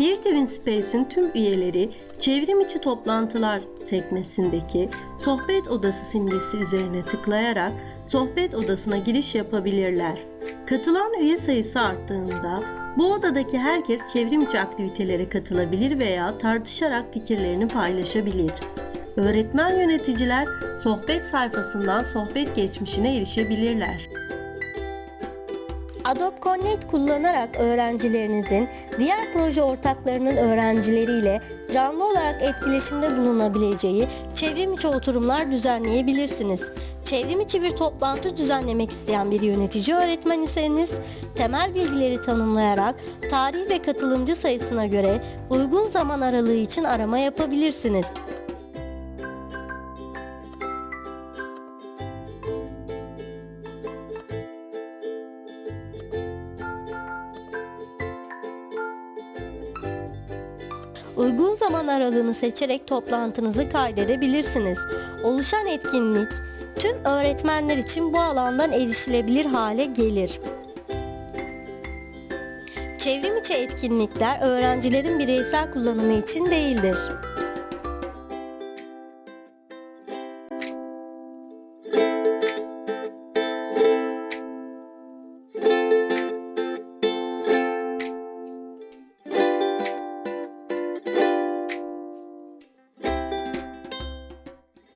Üniversitemizin tüm üyeleri çevrim içi toplantılar sekmesindeki sohbet odası simgesi üzerine tıklayarak sohbet odasına giriş yapabilirler. Katılan üye sayısı arttığında bu odadaki herkes çevrim içi aktivitelere katılabilir veya tartışarak fikirlerini paylaşabilir. Öğretmen yöneticiler sohbet sayfasından sohbet geçmişine erişebilirler. Adobe Connect kullanarak öğrencilerinizin diğer proje ortaklarının öğrencileriyle canlı olarak etkileşimde bulunabileceği çevrim içi oturumlar düzenleyebilirsiniz. Çevrim içi bir toplantı düzenlemek isteyen bir yönetici öğretmen iseniz temel bilgileri tanımlayarak tarih ve katılımcı sayısına göre uygun zaman aralığı için arama yapabilirsiniz. Uygun zaman aralığını seçerek toplantınızı kaydedebilirsiniz. Oluşan etkinlik tüm öğretmenler için bu alandan erişilebilir hale gelir. Çevrim içi etkinlikler öğrencilerin bireysel kullanımı için değildir.